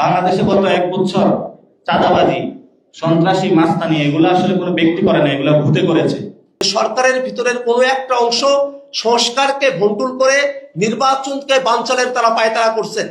বাংলাদেশে গত এক বছর চাঁদাবাজি, সন্ত্রাসী, মাস্তানি, এগুলো আসলে কোনো ব্যক্তি করে না, এগুলো ভূতে করেছে। সরকারের ভিতরের কোনো একটা অংশ সংস্কারকে ভন্টুল করে নির্বাচনকে বাঞ্চলের তারা পায়তারা করছেন।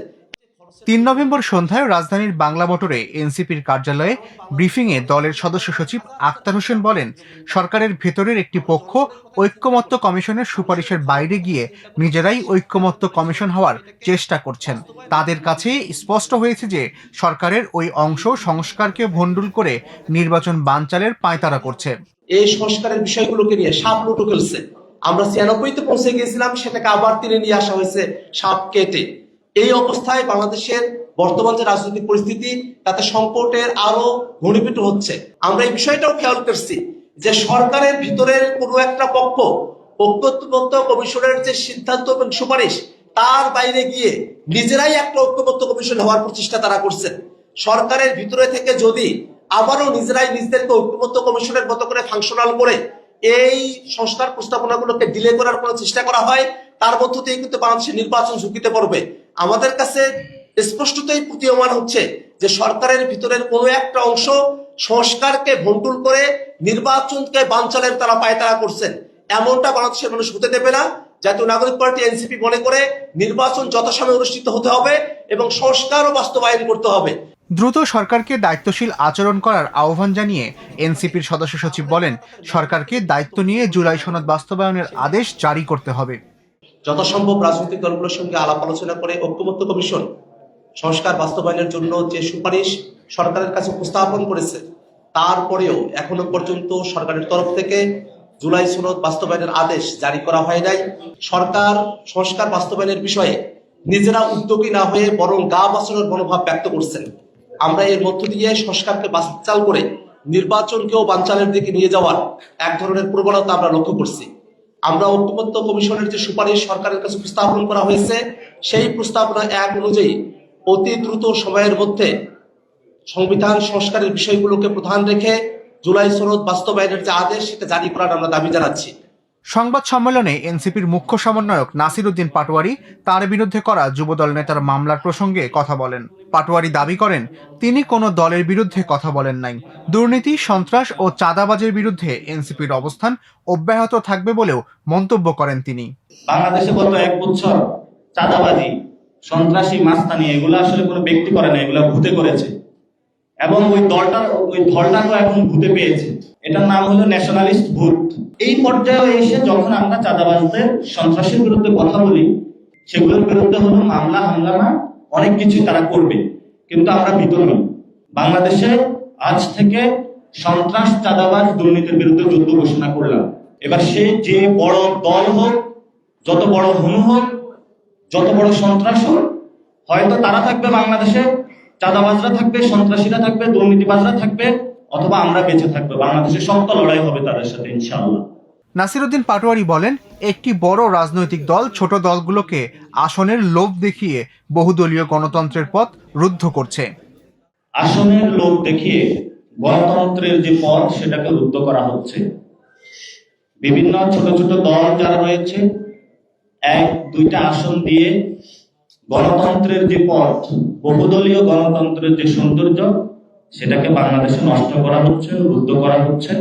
তিন নভেম্বর সন্ধ্যায় রাজধানীর বাংলা মোটরে এনসিপির কার্যালয়ে ব্রিফিংয়ে দলের সদস্য সচিব আক্তার হোসেন বলেন, সরকারের ভেতরের একটি পক্ষ ঐক্যমত্য কমিশনের সুপারিশের বাইরে গিয়ে নিজেরাই ঐক্যমত্য কমিশন হওয়ার চেষ্টা করছেন। তাদের কাছে স্পষ্ট হয়েছে যে, সরকারের ওই অংশ সংস্কারকে ভণ্ডুল করে নির্বাচন বানচালের পায়তারা করছে। এই সংস্কারের বিষয়গুলোকে নিয়ে সাপ লুটো খেলছে। আমরা ছিয়ানব্বইতে পৌঁছে গিয়েছিলাম, সেটাকে আবার টেনে নিয়ে আসা হয়েছে সাপ কেটে। এই অবস্থায় বাংলাদেশের বর্তমান যে রাজনৈতিক পরিস্থিতি, তাতে সংকটের আরও ঘনীভূত হচ্ছে। আমরা এই বিষয়টাও খেয়াল করছি যে সরকারের ভিতরের কোনো একটা পক্ষ ঐক্যমত্য কমিশনের যে সিদ্ধান্ত এবং সুপারিশ, তার বাইরে গিয়ে নিজেরাই একটা ঐক্যমত্য কমিশন হওয়ার প্রচেষ্টা তারা করছেন। সরকারের ভিতরে থেকে যদি আবারও নিজেরাই নিজেদেরকে ঐক্যমত্য কমিশনের মতো করে ফাংশনাল করে এই সংস্কার প্রস্তাবনাগুলোকে ডিলে করার কোনো চেষ্টা করা হয় তার মধ্য দিয়ে কিন্তু বাংলাদেশের নির্বাচন ঝুঁকিতে পড়বে। আমাদের কাছে স্পষ্টতই প্রতীয়মান হচ্ছে যে সরকারের ভিতরের কোনো একটা অংশ সংস্কারকে ভন্টুল করে নির্বাচনকে বানচালের তারা পায়তারা করছেন। এমনটা বাংলাদেশের মানুষ হতে দেবে না। জাতীয় নাগরিক পার্টি, এনসিপি মনে করে নির্বাচন যথাসময়ে অনুষ্ঠিত হতে হবে এবং সংস্কারও বাস্তবায়ন করতে হবে। দ্রুত সরকারকে দায়িত্বশীল আচরণ করার আহ্বান জানিয়ে এনসিপির সদস্য সচিব বলেন, সরকারকে দায়িত্ব নিয়ে জুলাই সনদ বাস্তবায়নের আদেশ জারি করতে হবে। যথাসম্ভব রাজনৈতিক দলগুলোর সঙ্গে আলাপ আলোচনা করে ঐক্যমত্য কমিশন সংস্কার বাস্তবায়নের জন্য যে সুপারিশ সরকারের কাছে উপস্থাপন করেছে, তারপরেও এখনও পর্যন্ত সরকারের তরফ থেকে জুলাই সনদ বাস্তবায়নের আদেশ জারি করা হয় নাই। সরকার সংস্কার বাস্তবায়নের বিষয়ে নিজেরা উদ্যোগী না হয়ে বরং গা বাঁচানোর মনোভাব ব্যক্ত করছেন। আমরা এর মধ্য দিয়ে সংস্কারকে বানচাল করে নির্বাচনকেও বানচালের দিকে নিয়ে যাওয়ার এক ধরনের প্রবণতা আমরা লক্ষ্য করছি। আমরা ঐক্যমত্য কমিশনের যে সুপারিশ সরকারের কাছে উপস্থাপন করা হয়েছে, সেই প্রস্তাবনা এক অনুযায়ী অতি দ্রুত সময়ের মধ্যে সংবিধান সংস্কারের বিষয়গুলোকে প্রধান রেখে জুলাই সনদ বাস্তবায়নের যে আদেশ, সেটা জারি করার আমরা দাবি জানাচ্ছি। সংবাদ সম্মেলনে এনসিপির মুখ্য সমন্বয়ক নাসির উদ্দিন পাটোয়ারি তার বিরুদ্ধে করা যুবদল নেতার মামলার প্রসঙ্গে কথা বলেন। পাটোয়ারি দাবি করেন, তিনি কোনো দলের বিরুদ্ধে কথা বলেন নাই। দুর্নীতি, সন্ত্রাস ও চাঁদাবাজের বিরুদ্ধে এনসিপির অবস্থান অব্যাহত থাকবে বলেও মন্তব্য করেন তিনি। বাংলাদেশে গত এক বছর চাঁদাবাজি, সন্ত্রাসী মাস্তানি, এগুলো আসলে কোনো ব্যক্তি করে না, এগুলো ভূতে করেছে। এবং ওই দলটা ওই দলটাকেও এখন ভূতে পেয়েছে। এটার নাম হলো ন্যাশনালিস্ট ভূত। এই পর্যায়ে এসে যখন আমরা চাঁদাবাজদের সন্ত্রাসের বিরুদ্ধে কথা বলি, সেগুলোর বিরুদ্ধে হলো মামলা, হাঙ্গামা, অনেক কিছুই তারা করবে। কিন্তু আমরা ভিতর নই। বাংলাদেশে আজ থেকে সন্ত্রাস, চাঁদাবাজ দুর্নীতির বিরুদ্ধে যুদ্ধ ঘোষণা করলাম। এবার সে যে বড় দল হোক, যত বড় হনু হোক, যত বড় সন্ত্রাস হোক, হয়তো তারা থাকবে বাংলাদেশে চাঁদাবাজরা থাকবে সন্ত্রাসীরা থাকবে দুর্নীতিবাজরা থাকবে অথবা আমরা বেঁচে থাকব। বাংলাদেশে শক্ত লড়াই হবে তাদের সাথে ইনশাআল্লাহ। নাসিরুদ্দিন পাটোয়ারি বলেন একটি বড় রাজনৈতিক দল ছোট দলগুলোকে আসনের লোভ দেখিয়ে বহুদলীয় গণতন্ত্রের পথ রুদ্ধ করছে। আসনের লোভ দেখিয়ে গণতন্ত্রের যে পথ সেটাকে রুদ্ধ করা হচ্ছে। বিভিন্ন ছোট ছোট দল যারা রয়েছে এক দুইটা আসন দিয়ে গণতন্ত্রের যে পথ, বহুদলীয় গণতন্ত্রের যে সৌন্দর্য, সেটাকে বাংলাদেশে নষ্ট করা হচ্ছে, রুদ্ধ করা হচ্ছে।